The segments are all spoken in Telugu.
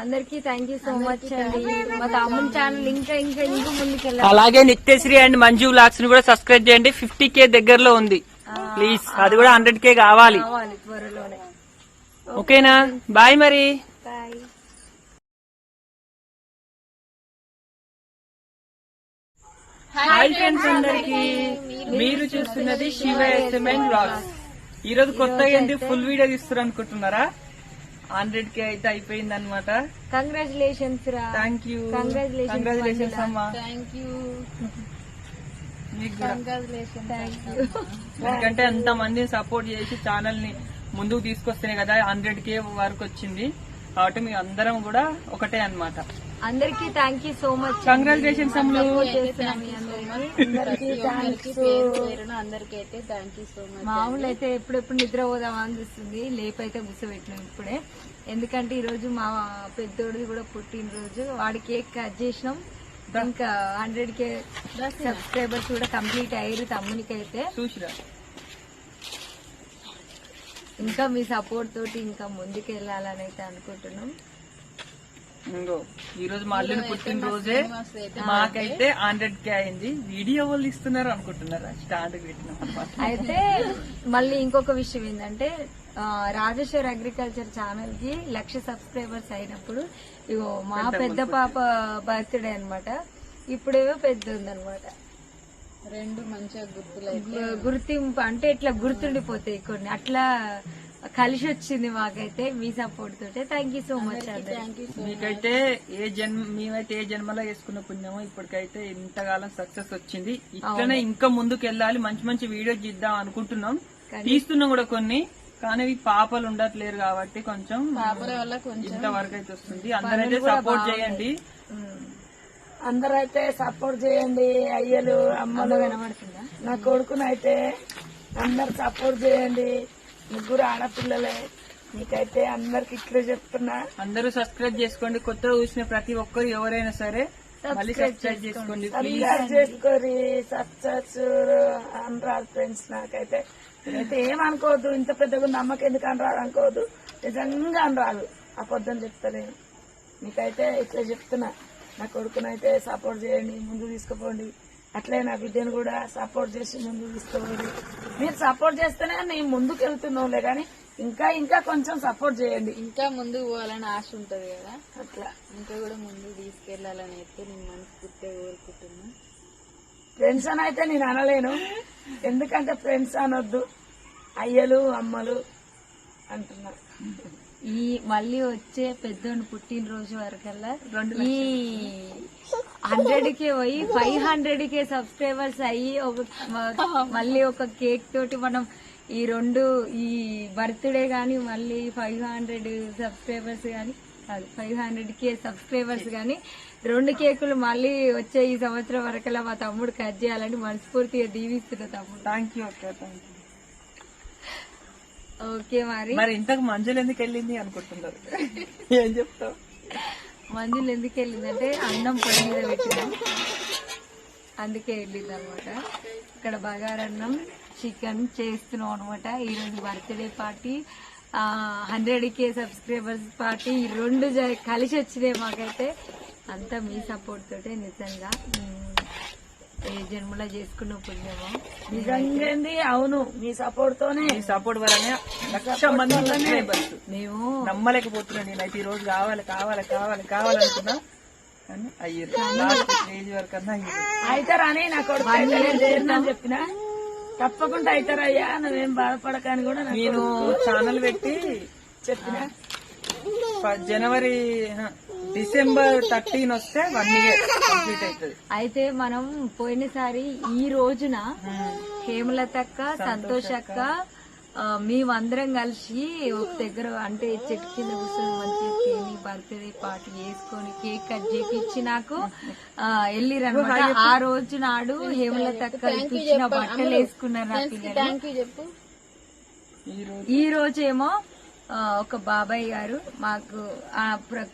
అందరికి థ్యాంక్ యూ సో మచ్ అండి. మా తమ్ముని ఛానల్ ఇంకా ఇంకా ఇంకా ముందుకెళ్ళాలి అలాగే నిత్యశ్రీ అండ్ మంజు వ్లాగ్స్ని కూడా సబ్స్క్రైబ్ చేయండి. ఫిఫ్టీ కే దగ్గరలో ఉంది. ప్లీజ్ అది కూడా హండ్రెడ్ కే కావాలి. కావాలి త్వరలోనే. ఓకేనా? బాయ్ మరి. బాయ్ హాయ్ ఫ్రెండ్స్ అందరికి. మీరు చూస్తున్నది శివ ఎస్ఎంఎన్ వ్లాగ్స్ ఈ రోజు కొత్తగా ఏంటి? ఫుల్ వీడియో తీస్తారు అనుకుంటున్నారా? హండ్రెడ్ కే అయితే అయిపోయింది అనమాట కంగ్రాచులేషన్స్ రా థ్యాంక్ యూ కంగ్రాచులేషన్స్. అమ్మా. థ్యాంక్ యూ ఎందుకంటే అంత మంది సపోర్ట్ చేసి ఛానల్ని ముందుకు తీసుకొస్తేనే కదా హండ్రెడ్ కే వరకు వచ్చింది. కాబట్టి మీ అందరం కూడా ఒకటే అన్నమాట. అందరికి thank you so much congratulations Ammulu. Thank you so much మామూలు అయితే ఎప్పుడెప్పుడు నిద్ర పోదామా అనిపిస్తుంది. లేపైతే కూర్చోబెట్టినాం ఇప్పుడే. ఎందుకంటే ఈ రోజు మా పెద్దోడిది కూడా పుట్టినరోజు. వాడి కేక్ కట్ చేసినాం. ఇంకా హండ్రెడ్ కే సబ్స్క్రైబర్స్ కూడా కంప్లీట్ అయ్యారు తమ్మునికి అయితే చూసిరా. ఇంకా మీ సపోర్ట్ తోటి ఇంకా ముందుకు వెళ్ళాలని అయితే అనుకుంటున్నాం. ఈ రోజు మా పుట్టినరోజే మాకైతే హండ్రెడ్ కే అయింది. వీడియో వాళ్ళు ఇస్తున్నారు అనుకుంటున్నారా? స్టాండ్ పెట్టినాం. అయితే మళ్ళీ ఇంకొక విషయం ఏంటంటే ఆ, రాజేశ్వర్ అగ్రికల్చర్ ఛానల్కి లక్ష సబ్స్క్రైబర్స్ అయినప్పుడు ఇగో మా పెద్ద పాప బర్త్డే అన్నమాట. ఇప్పుడేమో పెద్ద ఉందన్నమాట రెండు మంచిగా గుర్తులు గుర్తింపు అంటే ఇట్లా గుర్తుండిపోతాయి కొన్ని. అట్లా కలిసి వచ్చింది మాకైతే మీ సపోర్ట్ తోటే. థ్యాంక్ యూ సో మచ్ మీకైతే ఏ జన్మ మేమైతే ఏ జన్మలో వేసుకున్న పుణ్యమో ఇప్పటికైతే ఇంతకాలం సక్సెస్ వచ్చింది. ఇట్లనే ఇంకా ముందుకు వెళ్ళాలి మంచి మంచి వీడియో చేద్దాం అనుకుంటున్నాం. తీస్తున్నాం కూడా కొన్ని కానీ పాపలు ఉండట్లేరు కాబట్టి కొంచెం పాపల వల్ల కొంచెం ఇంతవరకు అయితే వస్తుంది అందరైతే సపోర్ట్ చేయండి. అందరైతే సపోర్ట్ చేయండి. అయ్యలు అమ్మలు నా కొడుకునైతే అందరు సపోర్ట్ చేయండి. ముగ్గురు ఆడపిల్లలే. మీకైతే అందరికి ఇట్లే చెప్తున్నా. అందరూ సబ్స్క్రైబ్ చేసుకోండి. కొత్తగా చూసిన ప్రతి ఒక్కరు ఎవరైనా సరే మళ్ళీ సబ్స్క్రైబ్ చేసుకోండి ప్లీజ్ సబ్స్క్రైబ్ చేసుకోరి. సబ్స్క్రైబ్ అనరాదు ఫ్రెండ్స్ నాకైతే. ఏమనుకోవద్దు. ఇంత పెద్దగా నమ్మకం ఎందుకు అనరాదు అనుకోవద్దు. నిజంగా అనరాదు ఆ పొద్దున చెప్తాను మీకైతే ఇట్లా చెప్తున్నా. నా కొడుకునైతే సపోర్ట్ చేయండి. ముందు తీసుకుపోండి. అట్లే నా బిడ్డను కూడా సపోర్ట్ చేసి ముందు తీసుకుపోండి మీరు సపోర్ట్ చేస్తేనే నేను ముందుకు వెళ్తున్నాంలే కానీ ఇంకా ఇంకా కొంచెం సపోర్ట్ చేయండి. ఇంకా ముందుకు పోవాలని ఆశ ఉంటది కదా? అట్లా. ఇంకా కూడా ముందుకు తీసుకెళ్ళాలని అయితే నేను మనస్ఫూర్తిగా కోరుకుంటున్నా. ఫ్రెండ్స్ అని అయితే నేను అనలేను. ఎందుకంటే ఫ్రెండ్స్ అనొద్దు. అయ్యలు అమ్మలు అంటున్నా ఈ మళ్ళీ వచ్చే పెద్దోని పుట్టినరోజు వరకల్లా ఈ హండ్రెడ్ కే పోయి ఫైవ్ హండ్రెడ్ కే సబ్స్క్రైబర్స్ అయ్యి ఒక మళ్ళీ ఒక కేక్ తోటి మనం ఈ రెండు ఈ బర్త్డే గాని మళ్ళీ ఫైవ్ హండ్రెడ్ సబ్స్క్రైబర్స్ గాని కాదు ఫైవ్ హండ్రెడ్ కే సబ్స్క్రైబర్స్ గాని రెండు కేకులు మళ్ళీ వచ్చే ఈ సంవత్సరం వరకల్లా మా తమ్ముడు కట్ చేయాలని మనస్ఫూర్తిగా దీవిస్తున్న తమ్ముడు. థ్యాంక్ యూ అక్క థ్యాంక్ యూ ఓకే మరి. మరి ఇంతకు మంజులు ఎందుకు వెళ్ళింది అనుకుంటున్నారు? ఏం చెప్తావు? మంజులు ఎందుకు వెళ్ళిందంటే అన్నం పొయ్యి మీద పెట్టినాం. అందుకే వెళ్ళింది అనమాట ఇక్కడ బగారన్నం చికెన్ చేస్తున్నాం అనమాట ఈ రోజు birthday party. Hundred K subscribers party. ఈ రెండు కలిసి వచ్చినాయి మాకైతే. అంతా మీ సపోర్ట్ తోటే నిజంగా. ఏ జన్మలో చేసుకున్న పుణ్యమో? నిజంగా ఏంది? అవును మీ సపోర్ట్ తోనే. సపోర్ట్ వల్లనే లక్ష మంది మేము నమ్మలేకపోతున్నా. నేనైతే ఈ రోజు కావాలి కావాలి కావాలి కావాలనుకున్నా కానీ అయ్యారు. స్టేజ్ వరకు అన్నా అయ్యారు. అవుతారని నా కొడుకు చెప్పిన? తప్పకుండా అవుతారయ్యా నువ్వేం బాధపడకని కూడా నేను ఛానల్ పెట్టి చెప్పిన? జనవరి డిసెంబర్ థర్టీన్ వస్తే వన్ ఇయర్ కంప్లీట్ అవుతుంది. అయితే మనం పోయినసారి ఈ రోజున హేమలతక్క సంతోష్ అక్క మేమందరం కలిసి ఒక దగ్గర అంటే చెట్టు కింద కూర్చొని మంచిగా తిని బర్త్డే పార్టీ చేసుకొని కేక్ కట్ చేపించి నాకు వెళ్ళిరనమాట ఆ రోజు నాడు హేమలతక్క ఇప్పించిన బట్టలు వేసుకున్నారు ఈ రోజు ఈ రోజేమో ఆ, ఒక బాబాయ్ గారు మాకు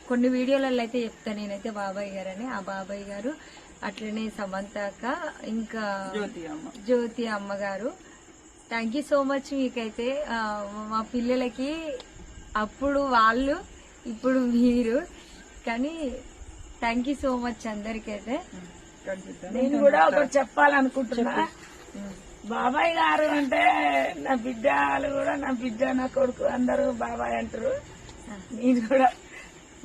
కొన్ని వీడియోలలో అయితే చెప్తాను నేనైతే బాబాయ్ గారు అని ఆ బాబాయ్ గారు అట్లనే సమంతాక ఇంకా జ్యోతి అమ్మ. జ్యోతి అమ్మగారు థ్యాంక్ యూ సో మచ్ మీకైతే. మా పిల్లలకి అప్పుడు వాళ్ళు ఇప్పుడు మీరు. కానీ థ్యాంక్ యూ సో మచ్ అందరికైతే. నేను కూడా ఒకటి చెప్పాలనుకుంటున్నా. బాబాయ్ గారు అంటే నా బిడ్డలు కూడా నా బిడ్డ నా కొడుకు అందరూ బాబాయ్ అంటారు. నేను కూడా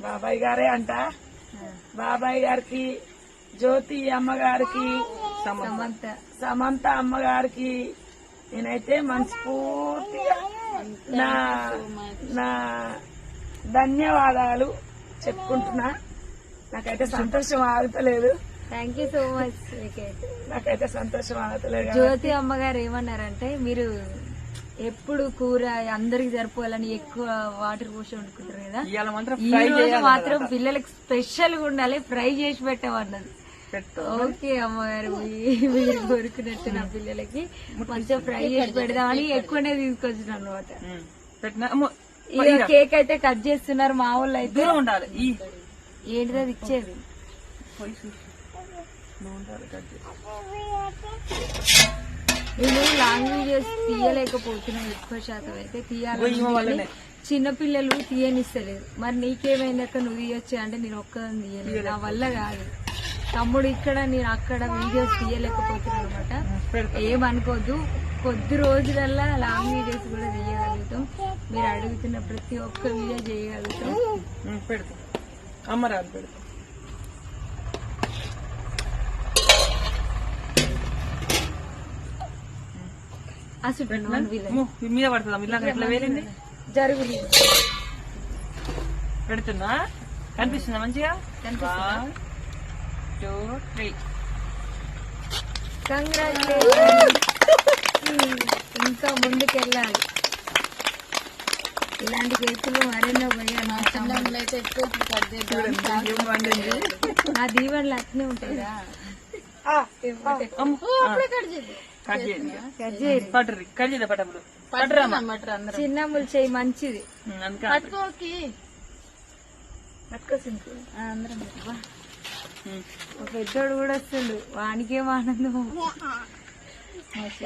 బాబాయ్ గారే అంట. బాబాయ్ గారికి జ్యోతి అమ్మగారికి సమంత. సమంత అమ్మగారికి నేనైతే మనస్ఫూర్తిగా నా నా ధన్యవాదాలు చెప్పుకుంటున్నా. నాకైతే సంతోషం ఆగుతలేదు. థ్యాంక్ యూ సో మచ్ నాకైతే సంతోషం జ్యోతి అమ్మగారు ఏమన్నారంటే మీరు ఎప్పుడు కూర అందరికి సరిపోవాలని ఎక్కువ వాటర్ పోసి వండుకుంటారు కదా. ఈ ఫ్రై రోజు మాత్రం పిల్లలకి స్పెషల్గా ఉండాలి ఫ్రై చేసి పెట్టమన్నది ఓకే అమ్మగారు మీరు కోరుకున్నట్టు నా పిల్లలకి మంచిగా ఫ్రై చేసి పెడదామని ఎక్కువనే తీసుకొచ్చిన అనమాట కేక్ అయితే కట్ చేస్తున్నారు మా వాళ్ళు అయితే. ఏంటిది అది ఇచ్చేది పోయి చూసి. దూరం ఉండాలి, కట్ చేసి. నేను లాంగ్ వీడియోస్ తీయలేకపోతున్నాను ఎక్కువ శాతం. అయితే. తీయాలి చిన్న పిల్లలు తీయనిస్తలేదు. మరి నీకేమైందాక నువ్వు తీయొచ్చు అంటే నేను ఒక్కదని తీయలేదు నా వల్ల కాదు. తమ్ముడు ఇక్కడ నేను అక్కడ వీడియోస్ తీయలేకపోతున్నాను అనమాట. ఏమనుకోద్దు? కొద్ది రోజులల్లా లాంగ్ వీడియోస్ కూడా తీయగలుగుతాం. మీరు అడుగుతున్న ప్రతి ఒక్క వీడియో చేయగలుగుతాం. పెడతా. అమ్మరాదు పెడతా అసలు నాన్ వీలర్ అమ్మో, ఈ మీద పడుతుందా? ఇలాగ ఎట్లా వేలింది? జరుగు పెడుతున్నా కనిపిస్తుందా మంచిగా. కంగ్రాచులేషన్ ఇంకా ముందుకెళ్ళాలి. ఇలాంటి కేసులు మరెన్నో పోయాను చిన్నప్పుడు అయితే ఎక్కువ? నా దీవెనలు అట్నే ఆ, కట్ చేయండి పట్టరి కట్ అందరం. చిన్నమ్ములు చేయి మంచిది. పట్టుకోకి. పట్టుకోసింది అందరం ఉమ్. ఒక పెద్దోడు కూడా వస్తుండు. వానికేం ఆనందం?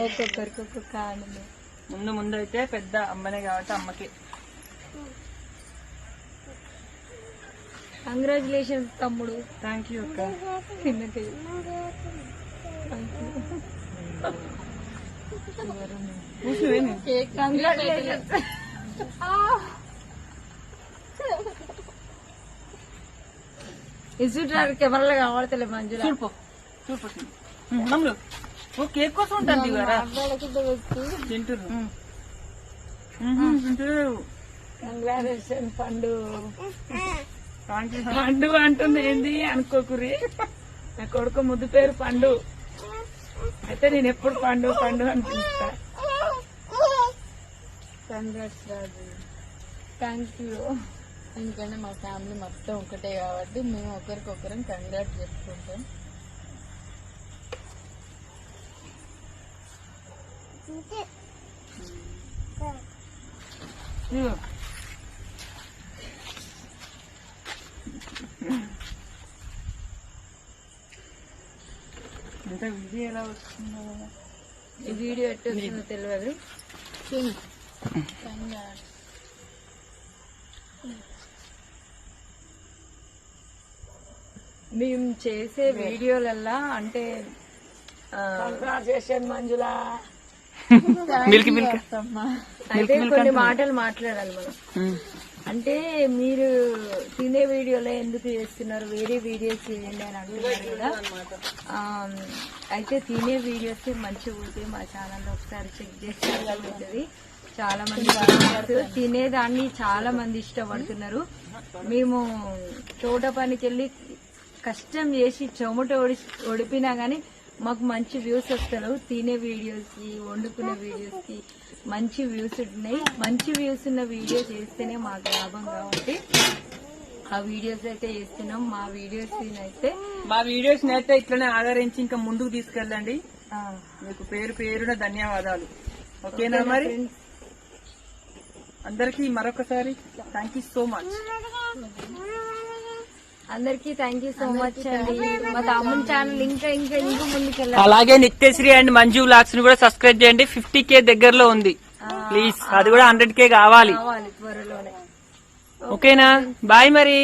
ఒక్కొక్కరికి ఒక్కొక్క ఆనందం. ముందు ముందు అయితే పెద్ద అమ్మనే కాబట్టి అమ్మకి. కంగ్రాచులేషన్స్ తమ్ముడు. థ్యాంక్ యూ అక్క. చిన్నకి కెమెరాలు కంగ్రాచులేషన్స్ మంజుల చూడుపో చూడుపో నమ్ములు ఓ కేక్ కోసం ఉంటుంది కదా తింటురు తింటురు కంగ్రాచులేషన్ పండు పండు అంటుంది ఏంది అనుకోకురి నా కొడుకు ముద్దు పేరు పండు అయితే నేను ఎప్పుడు పండు పండు అని పిలుస్తా కంగ్రాట్స్ రాజు థ్యాంక్ యూ ఎందుకంటే మా ఫ్యామిలీ మొత్తం ఒకటే కాబట్టి మేము ఒకరికొకరం కంగ్రాట్ చెప్పుకుంటాం. ఇదిగో. ఇంత వీడియో ఎలా వస్తుందో? ఈ వీడియో ఎట్టు వస్తుందో తెలియదు మేము చేసే వీడియోలల్లా అంటే ఆ, కంగ్రాచులేషన్ మంజులా. Milk milk. అయితే కొన్ని మాటలు మాట్లాడాలి మనం. అంటే మీరు తినే వీడియోలో ఎందుకు చేస్తున్నారు? వేరే వీడియోస్ చేయండి అని అంటున్నారు కదా. అయితే తినే వీడియోస్ మంచిగా ఉంటే మా ఛానల్లో ఒకసారి చెక్ చేసి చాలా మంది తినేదాన్ని చాలా మంది ఇష్టపడుతున్నారు. మేము తోట పనికి వెళ్ళి కష్టం చేసి చెమట ఒడి ఒడిపినా గానీ మాకు మంచి వ్యూస్ వస్తారు తినే వీడియోస్కి వండుకునే వీడియోస్కి మంచి వ్యూస్ ఉన్నాయి. మంచి వ్యూస్ ఉన్న వీడియో చేస్తేనే మాకు లాభం కాబట్టి ఆ వీడియోస్ అయితే చేస్తున్నాం. మా వీడియోస్ అయితే మా వీడియోస్ అయితే ఇట్లనే ఆదరించి ఇంకా ముందుకు తీసుకెళ్ళండి. ఆ, మీకు పేరు పేరున ధన్యవాదాలు. ఓకేనా మరి? అందరికి మరొకసారి థ్యాంక్ యూ సో మచ్ అందరికీ థ్యాంక్ యూ సో మచ్ అండి. మా తమ్ముని ఛానల్ ఇంకా ఇంకా ఇంకా ముందుకెళ్ళాలి. అలాగే నిత్యశ్రీ అండ్ మంజు వ్లాగ్స్ని కూడా సబ్స్క్రైబ్ చేయండి. ఫిఫ్టీ కే దగ్గరలో ఉంది. ప్లీజ్ అది కూడా హండ్రెడ్ కే కావాలి. కావాలి త్వరలోనే. ఓకేనా? బాయ్ మరి.